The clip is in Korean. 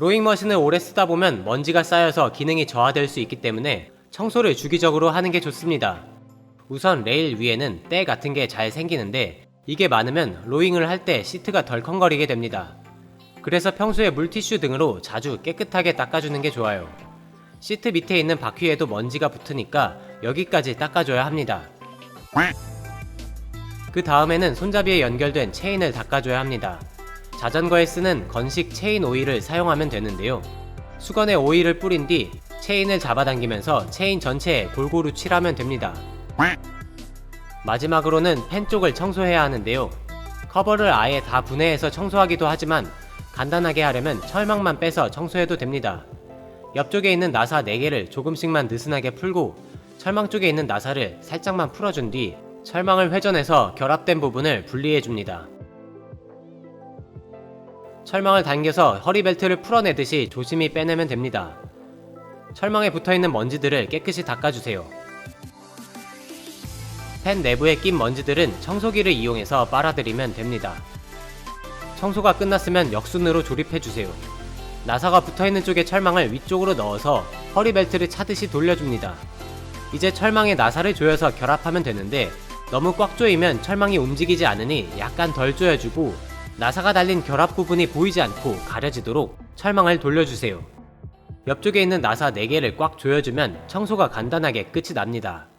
로잉 머신을 오래 쓰다 보면 먼지가 쌓여서 기능이 저하될 수 있기 때문에 청소를 주기적으로 하는 게 좋습니다. 우선 레일 위에는 때 같은 게 잘 생기는데 이게 많으면 로잉을 할 때 시트가 덜컹거리게 됩니다. 그래서 평소에 물티슈 등으로 자주 깨끗하게 닦아주는 게 좋아요. 시트 밑에 있는 바퀴에도 먼지가 붙으니까 여기까지 닦아줘야 합니다. 그 다음에는 손잡이에 연결된 체인을 닦아줘야 합니다. 자전거에 쓰는 건식 체인 오일을 사용하면 되는데요. 수건에 오일을 뿌린 뒤 체인을 잡아당기면서 체인 전체에 골고루 칠하면 됩니다. 마지막으로는 펜 쪽을 청소해야 하는데요. 커버를 아예 다 분해해서 청소하기도 하지만 간단하게 하려면 철망만 빼서 청소해도 됩니다. 옆쪽에 있는 나사 4개를 조금씩만 느슨하게 풀고 철망 쪽에 있는 나사를 살짝만 풀어준 뒤 철망을 회전해서 결합된 부분을 분리해 줍니다. 철망을 당겨서 허리벨트를 풀어내듯이 조심히 빼내면 됩니다. 철망에 붙어있는 먼지들을 깨끗이 닦아주세요. 펜 내부에 낀 먼지들은 청소기를 이용해서 빨아들이면 됩니다. 청소가 끝났으면 역순으로 조립해주세요. 나사가 붙어있는 쪽에 철망을 위쪽으로 넣어서 허리벨트를 차듯이 돌려줍니다. 이제 철망에 나사를 조여서 결합하면 되는데 너무 꽉 조이면 철망이 움직이지 않으니 약간 덜 조여주고 나사가 달린 결합 부분이 보이지 않고 가려지도록 철망을 돌려주세요. 옆쪽에 있는 나사 4개를 꽉 조여주면 청소가 간단하게 끝이 납니다.